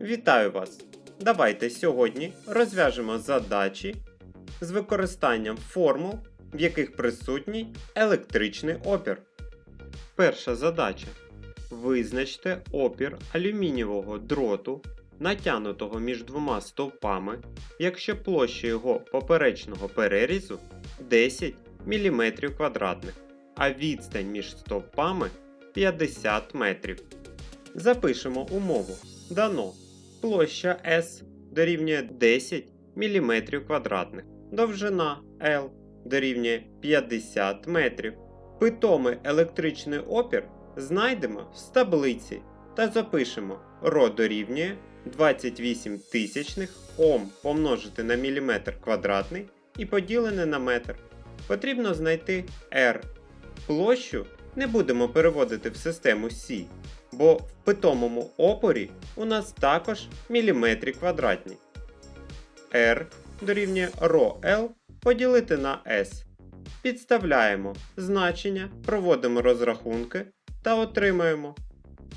Вітаю вас! Давайте сьогодні розв'яжемо задачі з використанням формул, в яких присутній електричний опір. Перша задача. Визначте опір алюмінієвого дроту, натягнутого між двома стовпами, якщо площа його поперечного перерізу 10 мм а відстань між стовпами 50 метрів. Запишемо умову. Дано площа S дорівнює 10 мм квадратних, довжина L дорівнює 50 метрів. Питомий електричний опір знайдемо з таблиці та запишемо ρ дорівнює 28 тисячних Ом помножити на міліметр квадратний і поділене на метр. Потрібно знайти R. Площу не будемо переводити в систему Сі, бо в питомому опорі у нас також міліметрі квадратні. R дорівнює ρL поділити на S. Підставляємо значення, проводимо розрахунки та отримаємо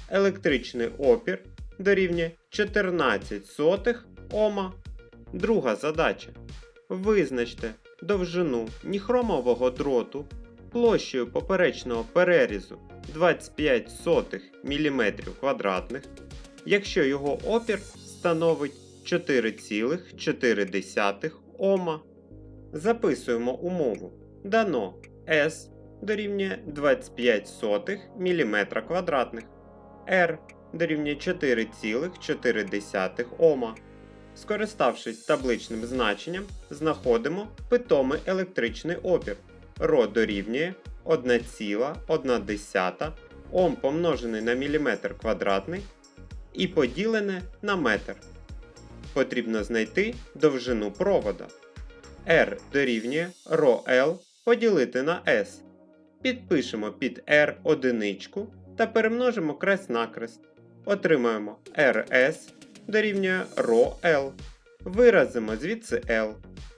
електричний опір дорівнює 14 сотих Ома. Друга задача. Визначте довжину ніхромового дроту площею поперечного перерізу 25 сотих мм квадратних, якщо його опір становить 4,4 Ома. Записуємо умову. Дано S дорівнює 25 сотих мм квадратних, R дорівнює 4,4 Ома. Скориставшись табличним значенням, знаходимо питомий електричний опір. Ро дорівнює 1,1 Ом помножений на міліметр квадратний і поділене на метр. Потрібно знайти довжину провода. R дорівнює ρL поділити на S. Підпишемо під R одиничку та перемножимо крест на крест. Отримаємо RS дорівнює ρL. Виразимо звідси L.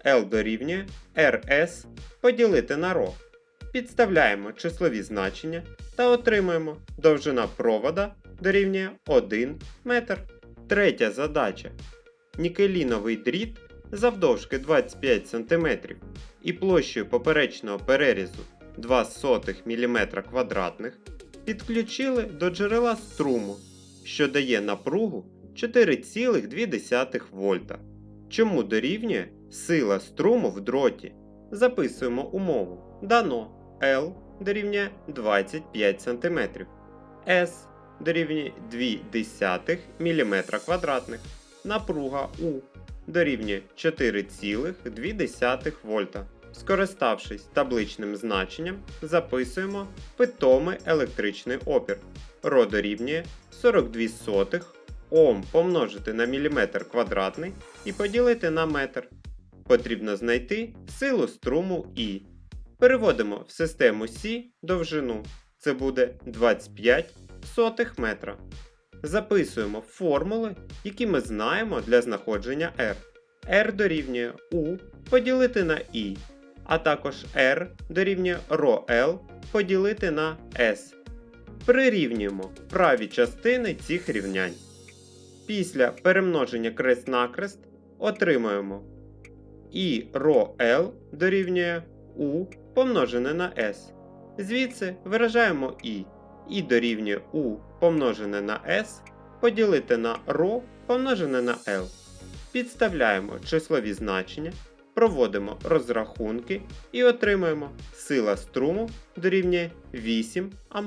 L дорівнює RS поділити на ρ. Підставляємо числові значення та отримуємо довжина провода дорівнює 1 метр. Третя задача. Нікеліновий дріт завдовжки 25 см і площею поперечного перерізу 0,02 мм квадратних підключили до джерела струму, що дає напругу 4,2 вольта. Чому дорівнює сила струму в дроті? Записуємо умову. Дано L дорівнює 25 см, S дорівнює 0,2 мм квадратних, напруга У дорівнює 4,2 вольта. Скориставшись табличним значенням, записуємо питомий електричний опір. Ро дорівнює 42 сотих Ом помножити на міліметр квадратний і поділити на метр. Потрібно знайти силу струму І. Переводимо в систему Сі довжину. Це буде 25 сотих метра. Записуємо формули, які ми знаємо для знаходження R. R дорівнює U поділити на I, а також R дорівнює ρL поділити на S. Прирівнюємо праві частини цих рівнянь. Після перемноження крест-накрест отримуємо і ρL дорівнює U помножене на S. Звідси виражаємо І. І дорівнює U помножене на S поділити на ρ помножене на L. Підставляємо числові значення, проводимо розрахунки і отримуємо сила струму дорівнює 8 А.